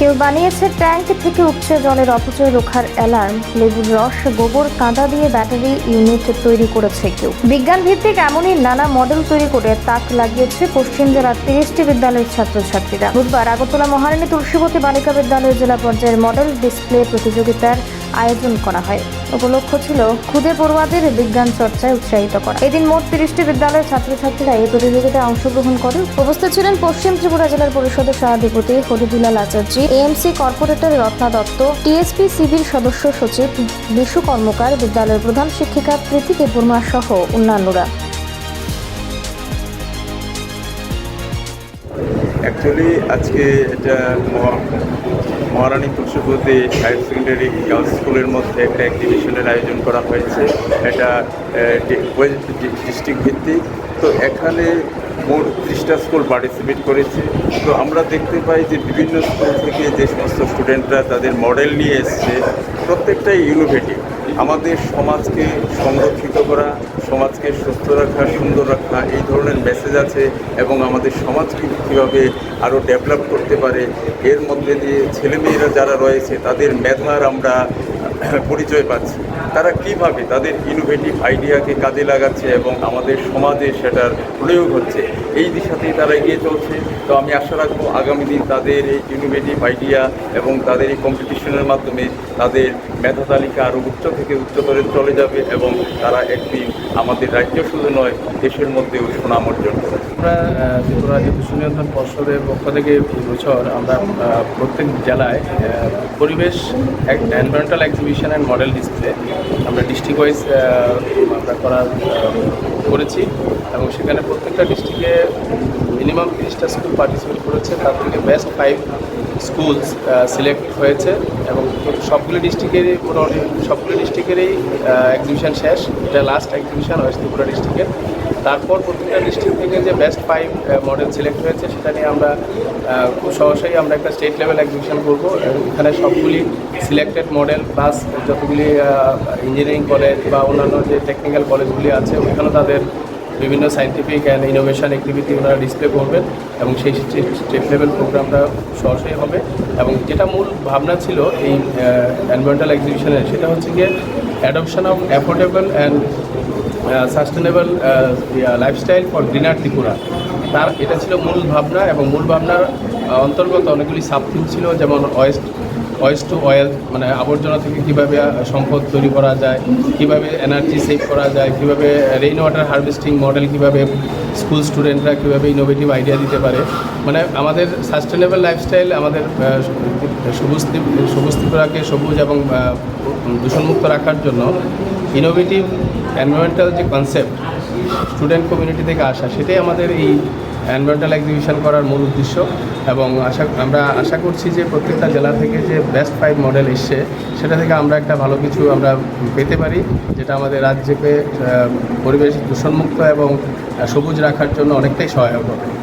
কেউ বানিয়েছে ট্যাঙ্ক থেকে উঠছে জলের অপচয় রোখার অ্যালার্ম। লেবুর রস, গোবর, কাঁদা দিয়ে ব্যাটারি ইউনিট তৈরি করেছে কেউ। বিজ্ঞান ভিত্তিক এমনই নানা মডেল তৈরি করে তাক লাগিয়েছে পশ্চিম জেলার তিরিশটি বিদ্যালয়ের ছাত্রছাত্রীরা। বুধবার আগরতলা মহারানী তুলসীবতী বালিকা বিদ্যালয়ের জেলা পর্যায়ের মডেল ডিসপ্লে প্রতিযোগিতার আয়োজন করা হয়। উপলক্ষ ছিল খুদে পড়ুয়াদের বিজ্ঞান চর্চায় উৎসাহিত করা। এদিন মোট তিরিশটি বিদ্যালয়ের ছাত্রছাত্রীরা এই প্রতিযোগিতায় অংশগ্রহণ করে। উপস্থিত ছিলেন পশ্চিম ত্রিপুরা জেলার পরিষদের সভাধিপতি Haridulal Acharjee AMC corporator Ratna Dutta TSP সিবির সদস্য সচিব, বিশু কর্মকার, বিদ্যালয়ের প্রধান শিক্ষিকা প্রীতি দেববর্মা সহ অন্যান্যরা। অ্যাকচুয়ালি আজকে এটা মহা- Maharani Tulsipati higher secondary girls স্কুলের মধ্যে একটা এক্সিবিশনের আয়োজন করা হয়েছে। এটা ডিস্ট্রিক্ট ভিত্তিক। তো এখানে মোট ত্রিশটা স্কুল পার্টিসিপেট করেছে। তো আমরা দেখতে পাই যে বিভিন্ন স্কুল থেকে যে সমস্ত স্টুডেন্টরা তাদের মডেল নিয়ে এসছে, প্রত্যেকটাই ইনোভেটিভ আমাদের সমাজকে সংরক্ষিত করা, সমাজকে সুস্থ রাখা, সুন্দর রাখা, এই ধরনের মেসেজ আছে এবং আমাদের সমাজকে কীভাবে আরও ডেভেলপ করতে পারে, এর মধ্যে দিয়ে ছেলেমেয়েরা যারা রয়েছে, তাদের মেধার আমরা পরিচয় পাচ্ছি। তারা কীভাবে তাদের ইনোভেটিভ আইডিয়াকে কাজে লাগাচ্ছে এবং আমাদের সমাজে সেটার প্রয়োগ হচ্ছে, এই দিশাতেই তারা এগিয়ে চলছে। তো আমি আশা রাখব আগামী দিন তাদের এই ইনোভেটিভ আইডিয়া এবং তাদের এই কম্পিটিশনের মাধ্যমে তাদের মেধা তালিকা আরও উচ্চ থেকে উচ্চতরে চলে যাবে এবং তারা একদিন আমাদের রাজ্য শুধু নয়, দেশের মধ্যেও সুনাম অর্জন করবে। আমরা ত্রিপুরা দূষণ নিয়ন্ত্রণ পর্ষদের পক্ষ থেকে বছর আমরা প্রত্যেক জেলায় পরিবেশ environmental exhibition and model display আমরা ডিস্ট্রিক্ট ওয়াইজ আমরা করার করেছি এবং সেখানে প্রত্যেকটা ডিস্ট্রিক্টে মিনিমাম তিরিশটা স্কুল পার্টিসিপেট করেছে। তার থেকে বেস্ট ফাইভ স্কুলস সিলেক্ট হয়েছে এবং সবগুলো ডিস্ট্রিক্টেরই মোটামুটি সবগুলো ডিস্ট্রিক্টেরই এক্সিবিশন শেষ। এটা লাস্ট এক্সিবিশন ওয়েস্ট ত্রিপুরা ডিস্ট্রিক্টের তারপর প্রত্যেকটা ডিস্ট্রিক্ট থেকে যে বেস্ট ফাইভ মডেল সিলেক্ট হয়েছে, সেটা নিয়ে আমরা খুব সহজেই আমরা একটা স্টেট লেভেল এক্সিবিশন করব। এখানে সবগুলি সিলেক্টেড মডেল প্লাস যতগুলি ইঞ্জিনিয়ারিং কলেজ বা অন্যান্য যে টেকনিক্যাল কলেজগুলি আছে, ওইখানেও তাদের বিভিন্ন সাইন্টিফিক অ্যান্ড ইনোভেশন অ্যাক্টিভিটি ওনারা ডিসপ্লে করবেন এবং সেই স্টেট লেভেল প্রোগ্রামটা সহজেই হবে। এবং যেটা মূল ভাবনা ছিল এই এনভায়রনমেন্টাল এক্সিবিশনের সেটা হচ্ছে গিয়ে adoption of affordable and sustainable lifestyle for greener Tripura. তার, এটা ছিল মূল ভাবনা এবং মূল ভাবনার, অন্তর্গত অনেকগুলি সাবথিম ছিল, যেমন ওয়েস্ট ওয়েস্ট টু অয়েল মানে আবর্জনা থেকে কীভাবে সম্পদ তৈরি করা যায়, কীভাবে এনার্জি সেভ করা যায়, কীভাবে রেইন ওয়াটার হারভেস্টিং মডেল কীভাবে স্কুল স্টুডেন্টরা কীভাবে ইনোভেটিভ আইডিয়া দিতে পারে। মানে আমাদের সাস্টেনেবল লাইফস্টাইল আমাদের সবুজ সবুজ ত্রিপুরাকে সবুজ এবং দূষণমুক্ত রাখার জন্য ইনোভেটিভ এনভায়রনমেন্টাল যে কনসেপ্ট স্টুডেন্ট কমিউনিটি থেকে আসা, সেটাই আমাদের এই অ্যানভেন্টাল এক্সিবিশন করার মূল উদ্দেশ্য। এবং আশা, আমরা আশা করছি যে প্রত্যেকটা জেলা থেকে যে বেস্ট ফাইভ মডেল এসছে, সেটা থেকে আমরা একটা ভালো কিছু আমরা পেতে পারি, যেটা আমাদের রাজ্যকে পরিবেশ দূষণমুক্ত এবং সবুজ রাখার জন্য অনেকটাই সহায়ক হবে।